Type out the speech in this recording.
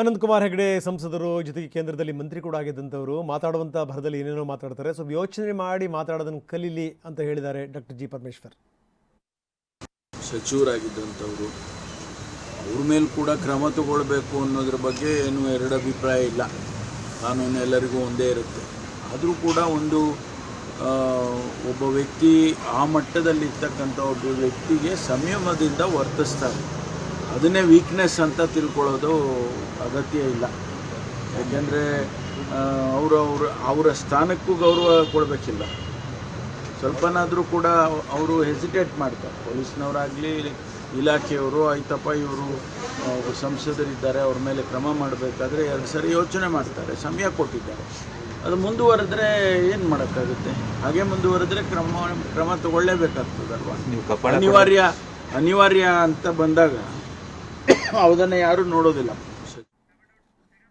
ಅನಂತ್ ಕುಮಾರ್ ಹೆಗಡೆ ಸಂಸದರು, ಜೊತೆಗೆ ಕೇಂದ್ರದಲ್ಲಿ ಮಂತ್ರಿ ಕೂಡ ಆಗಿದ್ದಂಥವರು. ಮಾತಾಡುವಂಥ ಭರದಲ್ಲಿ ಏನೇನೋ ಮಾತಾಡ್ತಾರೆ. ಸೊ ಯೋಚನೆ ಮಾಡಿ ಮಾತಾಡೋದನ್ನು ಕಲೀಲಿ ಅಂತ ಹೇಳಿದ್ದಾರೆ ಡಾಕ್ಟರ್ ಜಿ ಪರಮೇಶ್ವರ್. ಸಚಿವರಾಗಿದ್ದಂಥವ್ರು, ಅವ್ರ ಮೇಲೆ ಕೂಡ ಕ್ರಮ ತಗೊಳ್ಬೇಕು ಅನ್ನೋದ್ರ ಬಗ್ಗೆ ಏನು ಎರಡು ಅಭಿಪ್ರಾಯ ಇಲ್ಲ. ಕಾನೂನು ಎಲ್ಲರಿಗೂ ಒಂದೇ ಇರುತ್ತೆ. ಆದರೂ ಕೂಡ ಒಂದು ಒಬ್ಬ ವ್ಯಕ್ತಿ ಆ ಮಟ್ಟದಲ್ಲಿರ್ತಕ್ಕಂಥ ಒಬ್ಬ ವ್ಯಕ್ತಿಗೆ ಸಂಯಮದಿಂದ ವರ್ತಿಸ್ತಾರೆ. ಅದನ್ನೇ ವೀಕ್ನೆಸ್ ಅಂತ ತಿಳ್ಕೊಳ್ಳೋದು ಅಗತ್ಯ ಇಲ್ಲ. ಯಾಕೆಂದರೆ ಅವರು ಅವರು ಅವರ ಸ್ಥಾನಕ್ಕೂ ಗೌರವ ಕೊಡಬೇಕಿಲ್ಲ. ಸ್ವಲ್ಪನಾದರೂ ಕೂಡ ಅವರು ಹೆಸಿಟೇಟ್ ಮಾಡ್ತಾರೆ. ಪೊಲೀಸ್ನವರಾಗಲಿ ಇಲಾಖೆಯವರು ಆಯ್ತಪ್ಪ ಇವರು ಸಂಸದರಿದ್ದಾರೆ ಅವ್ರ ಮೇಲೆ ಕ್ರಮ ಮಾಡಬೇಕಾದ್ರೆ ಎರಡು ಸರಿ ಯೋಚನೆ ಮಾಡ್ತಾರೆ ಸಮಯ ಕೊಟ್ಟಿದ್ದಾರೆ. ಅದು ಮುಂದುವರೆದ್ರೆ ಏನು ಮಾಡೋಕ್ಕಾಗುತ್ತೆ? ಹಾಗೆ ಮುಂದುವರೆದ್ರೆ ಕ್ರಮ ಕ್ರಮ ತಗೊಳ್ಳೇಬೇಕಾಗ್ತದಲ್ವಾ? ಅನಿವಾರ್ಯ ಅನಿವಾರ್ಯ ಅಂತ ಬಂದಾಗ ಅದನ್ನು ಯಾರೂ ನೋಡೋದಿಲ್ಲ.